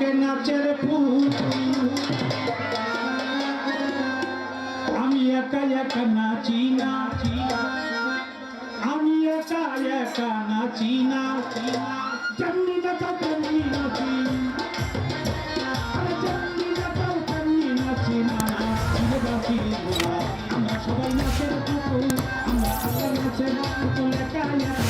থাকে নাচের ফুল আমি একা একা নাচি নাচি আমি একা একা নাচি নাচি। জন্মি নাচা জন্মি নাচি সবাই নাচের পুতুল। আমরা সবাই নাচের পুতুল, একা একা।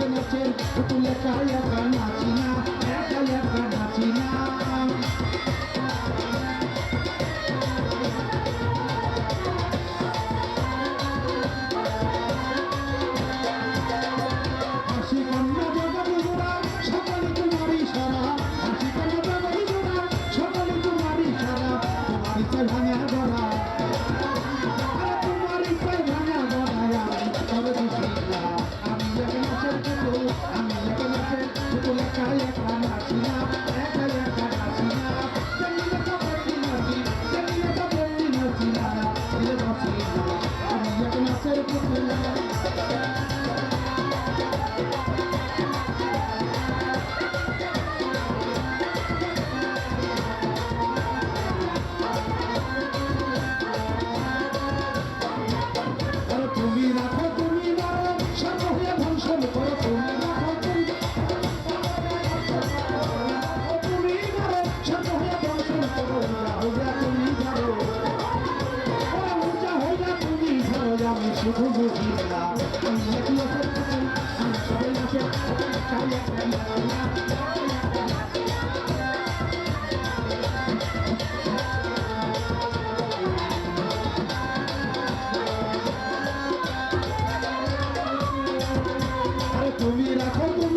নাচতে নাচেন পুতুল একা একা নাচি না একা একা নাচি না। তুমি রাখো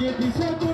16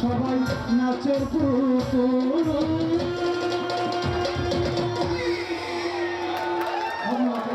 সবাই নাচের পুরো